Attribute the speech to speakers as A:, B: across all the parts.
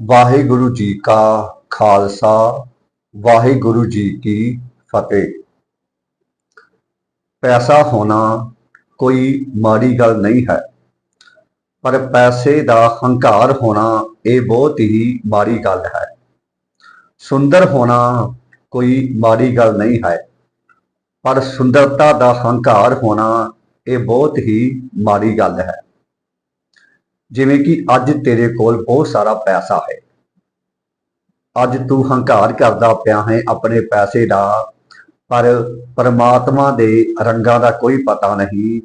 A: ਵਾਹਿਗੁਰੂ ਜੀ ਕਾ ਖਾਲਸਾ, ਵਾਹਿਗੁਰੂ ਜੀ ਕੀ ਫਤਿਹ। ਪੈਸਾ ਹੋਣਾ ਕੋਈ ਮਾੜੀ ਗੱਲ ਨਹੀਂ ਹੈ, ਪਰ ਪੈਸੇ ਦਾ ਹੰਕਾਰ ਹੋਣਾ ਇਹ ਬਹੁਤ ਹੀ ਮਾੜੀ ਗੱਲ ਹੈ। ਸੁੰਦਰ ਹੋਣਾ ਕੋਈ ਮਾੜੀ ਗੱਲ ਨਹੀਂ ਹੈ, ਪਰ ਸੁੰਦਰਤਾ ਦਾ ਹੰਕਾਰ ਹੋਣਾ ਇਹ ਬਹੁਤ ਹੀ ਮਾੜੀ ਗੱਲ ਹੈ। ਜਿਵੇਂ ਕਿ ਅੱਜ ਤੇਰੇ ਕੋਲ ਬਹੁਤ ਸਾਰਾ ਪੈਸਾ ਹੈ। ਅੱਜ ਤੂੰ ਹੰਕਾਰ ਕਰਦਾ ਪਿਆ ਹੈ ਆਪਣੇ ਪੈਸੇ ਦਾ, ਪਰ ਪਰਮਾਤਮਾ ਦੇ ਰੰਗਾਂ ਦਾ ਕੋਈ ਪਤਾ ਨਹੀਂ।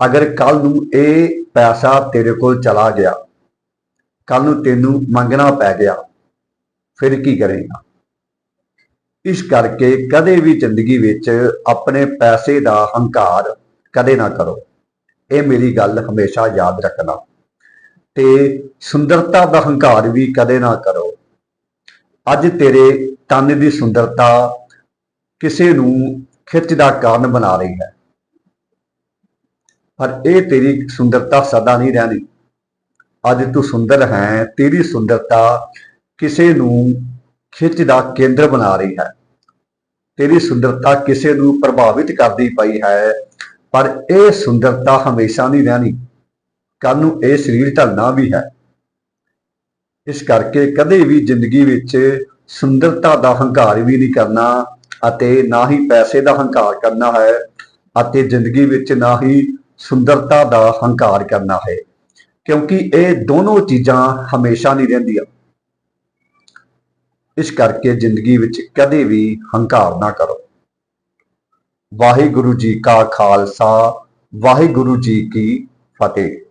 A: ਅਗਰ ਕੱਲ ਨੂੰ ਇਹ ਪੈਸਾ ਤੇਰੇ ਕੋਲ ਚਲਾ ਗਿਆ ਕੱਲ ਨੂੰ ਤੈਨੂੰ ਮੰਗਣਾ ਪੈ ਗਿਆ, ਫਿਰ ਕੀ ਕਰੇਗਾ? ਇਸ ਕਰਕੇ ਕਦੇ ਵੀ ਜ਼ਿੰਦਗੀ ਵਿੱਚ ਆਪਣੇ ਪੈਸੇ ਦਾ ਹੰਕਾਰ ਕਦੇ ਨਾ ਕਰੋ। ਇਹ ਮੇਰੀ ਗੱਲ ਹਮੇਸ਼ਾ ਯਾਦ ਰੱਖਣਾ। ਤੇ ਸੁੰਦਰਤਾ ਦਾ ਹੰਕਾਰ ਵੀ ਕਦੇ ਨਾ ਕਰੋ। ਅੱਜ ਤੇਰੇ ਤਨ ਦੀ ਸੁੰਦਰਤਾ ਕਿਸੇ ਨੂੰ ਖਿੱਚ ਦਾ ਕਾਰਨ ਬਣਾ ਰਹੀ ਹੈ। ਪਰ ਇਹ ਤੇਰੀ ਸੁੰਦਰਤਾ ਸਦਾ ਨਹੀਂ ਰਹਿਣੀ। ਅੱਜ ਤੂੰ ਸੁੰਦਰ ਹੈ, ਤੇਰੀ ਸੁੰਦਰਤਾ ਕਿਸੇ ਨੂੰ ਖਿੱਚ ਦਾ ਕੇਂਦਰ ਬਣਾ ਰਹੀ ਹੈ। ਤੇਰੀ ਸੁੰਦਰਤਾ ਕਿਸੇ ਨੂੰ ਪ੍ਰਭਾਵਿਤ ਕਰਦੀ ਪਈ ਹੈ, ਪਰ ਇਹ ਸੁੰਦਰਤਾ ਹਮੇਸ਼ਾ ਨਹੀਂ ਰਹਿਣੀ। ਕੱਲ ਨੂੰ ਇਹ ਸਰੀਰ ਢਲਣਾ ਵੀ ਹੈ। ਇਸ ਕਰਕੇ ਕਦੇ ਵੀ ਜ਼ਿੰਦਗੀ ਵਿੱਚ ਸੁੰਦਰਤਾ ਦਾ ਹੰਕਾਰ ਵੀ ਨਹੀਂ ਕਰਨਾ ਅਤੇ ਨਾ ਹੀ ਪੈਸੇ ਦਾ ਹੰਕਾਰ ਕਰਨਾ ਹੈ ਅਤੇ ਜ਼ਿੰਦਗੀ ਵਿੱਚ ਨਾ ਹੀ ਸੁੰਦਰਤਾ ਦਾ ਹੰਕਾਰ ਕਰਨਾ ਹੈ। ਕਿਉਂਕਿ ਇਹ ਦੋਨੋਂ ਚੀਜ਼ਾਂ ਹਮੇਸ਼ਾ ਨਹੀਂ ਰਹਿੰਦੀਆਂ। ਇਸ ਕਰਕੇ ਜ਼ਿੰਦਗੀ ਵਿੱਚ ਕਦੇ ਵੀ ਹੰਕਾਰ ਨਾ ਕਰੋ। ਵਾਹਿਗੁਰੂ ਜੀ ਕਾ ਖਾਲਸਾ, ਵਾਹਿਗੁਰੂ ਜੀ ਕੀ ਫਤਿਹ।